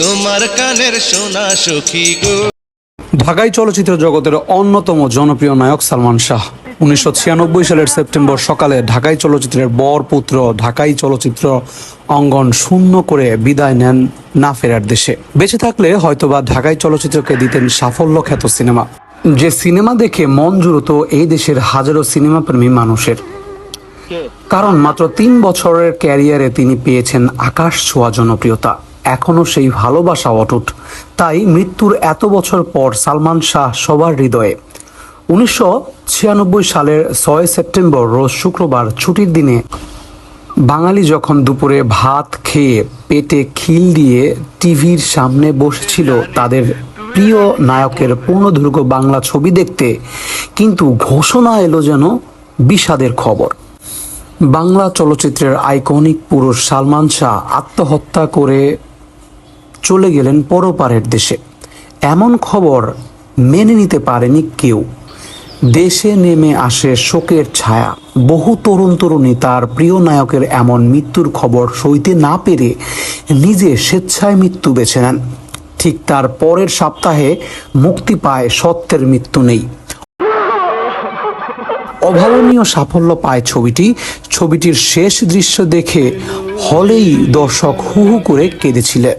তোমার কানের সোনা সখী গো। ঢাকাই চলচ্চিত্র জগতের অন্যতম জনপ্রিয় নায়ক সালমান শাহ। উনিশশো ছিয়ানব্বই সালের সেপ্টেম্বর সকালে ঢাকাই চলচ্চিত্রের বর পুত্র ঢাকাই চলচ্চিত্র অঙ্গন শূন্য করে বিদায় নেন না ফেরার দেশে। বেঁচে থাকলে হয়তোবা ঢাকাই চলচ্চিত্রকে দিতেন সাফল্য খ্যাত সিনেমা। যে সিনেমা দেখে মন জুড়ত এই দেশের হাজারো সিনেমা প্রেমী মানুষের। কারণ মাত্র তিন বছরের ক্যারিয়ারে তিনি পেয়েছেন আকাশ ছোঁয়া জনপ্রিয়তা। এখনও সেই ভালোবাসা অটুট। তাই মৃত্যুর এত বছর পর সালমান শাহ সবার হৃদয়ে। উনিশশো ছিয়ানব্বই সালের ছয় সেপ্টেম্বর, রোজ শুক্রবার ছুটির দিনে বাঙালি যখন দুপুরে ভাত খেয়ে পেটে খিল দিয়ে টিভির সামনে বসেছিল তাদের প্রিয় নায়কের পূর্ণদৈর্ঘ্য বাংলা ছবি দেখতে, কিন্তু ঘোষণা এলো যেন বিষাদের খবর। বাংলা চলচ্চিত্রের আইকনিক পুরুষ সালমান শাহ আত্মহত্যা করে চলে গেলেন পরপারের দেশে। এমন খবর মেনে নিতে পারেনি কেউ। দেশে নেমে আসে শোকের ছায়া। বহু তরুণ তরুণী তার প্রিয় নায়কের এমন মৃত্যুর খবর সইতে না পেরে নিজে স্বেচ্ছায় মৃত্যু বেছে নেন। ঠিক তার পরের সপ্তাহে মুক্তি পায় সত্যের মৃত্যু নেই। অভাবনীয় সাফল্য পায় ছবিটি। ছবিটির শেষ দৃশ্য দেখে হলেই দর্শক হু হু করে কেঁদেছিলেন।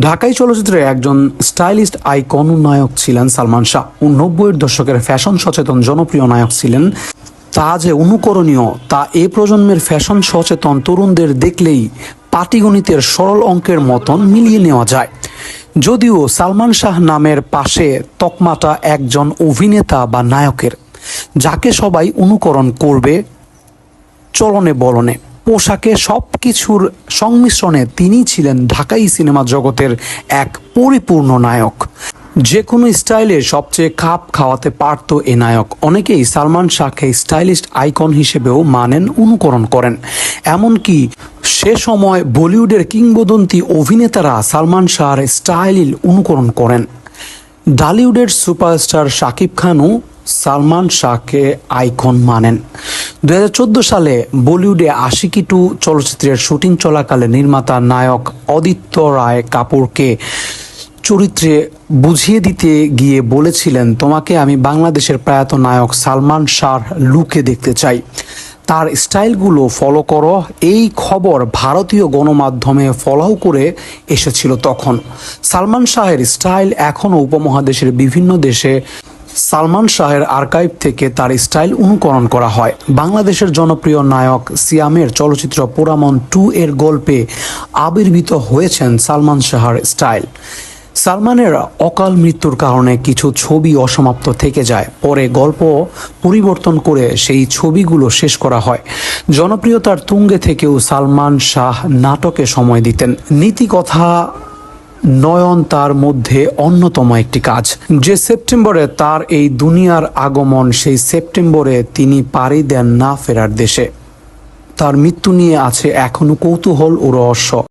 ঢাকাই চলচ্চিত্রে একজন স্টাইলিস্ট আইকন নায়ক ছিলেন সালমান শাহ। নব্বইয়ের দশকের ফ্যাশন সচেতন জনপ্রিয় নায়ক ছিলেন। তা যে অনুকরণীয়, তা এ প্রজন্মের ফ্যাশন সচেতন তরুণদের দেখলেই পাটিগণিতের সরল অঙ্কের মতন মিলিয়ে নেওয়া যায়। যদিও সালমান শাহ নামের পাশে তকমাটা একজন অভিনেতা বা নায়কের। যাকে সবাই অনুকরণ করবে, চলনে বলনে। পোশাকে সব কিছুর সংমিশ্রণে তিনি ছিলেন ঢাকাই সিনেমা জগতের এক পরিপূর্ণ নায়ক। যে কোনো স্টাইলে সবচেয়ে খাপ খাওয়াতে পারত এ নায়ক। অনেকেই সালমান শাহকে স্টাইলিস্ট আইকন হিসেবেও মানেন, অনুকরণ করেন। এমনকি সে সময় বলিউডের কিংবদন্তি অভিনেতারা সালমান শাহর স্টাইলিল অনুকরণ করেন। ডালিউডের সুপারস্টার শাকিব খানও সালমান শাহকে আইকন মানেন। দু হাজার চোদ্দ সালে বলিউডে আশিকি টু চলচ্চিত্রের শুটিং চলাকালে নির্মাতা নায়ক অদিত্য রায় কাপুরকে চরিত্রে বুঝিয়ে দিতে গিয়ে বলেছিলেন, তোমাকে আমি বাংলাদেশের প্রয়াত নায়ক সালমান শাহর লুকে দেখতে চাই। তার স্টাইলগুলো ফলো করো। এই খবর ভারতীয় গণমাধ্যমে ফলাও করে এসেছিল তখন। সালমান শাহের স্টাইল এখনও উপমহাদেশের বিভিন্ন দেশে সালমান শাহের আর্কাইভ থেকে তার স্টাইল অনুকরণ করা হয়। বাংলাদেশের জনপ্রিয় নায়ক সিয়ামের চলচ্চিত্র পোরামন টু এর গল্পে আবির্ভূত হয়েছেন সালমান শাহর স্টাইল। সালমানের অকাল মৃত্যুর কারণে কিছু ছবি অসমাপ্ত থেকে যায়। পরে গল্প পরিবর্তন করে সেই ছবিগুলো শেষ করা হয়। জনপ্রিয়তার তুঙ্গে থেকেও সালমান শাহ নাটকে সময় দিতেন। নীতিকথা নয়ন তার মধ্যে অন্যতম একটি কাজ। যে সেপ্টেম্বরে তার এই দুনিয়ার আগমন, সেই সেপ্টেম্বরে তিনি পাড়ি দেন না ফেরার দেশে। তার মৃত্যু নিয়ে আছে এখনও কৌতূহল ও রহস্য।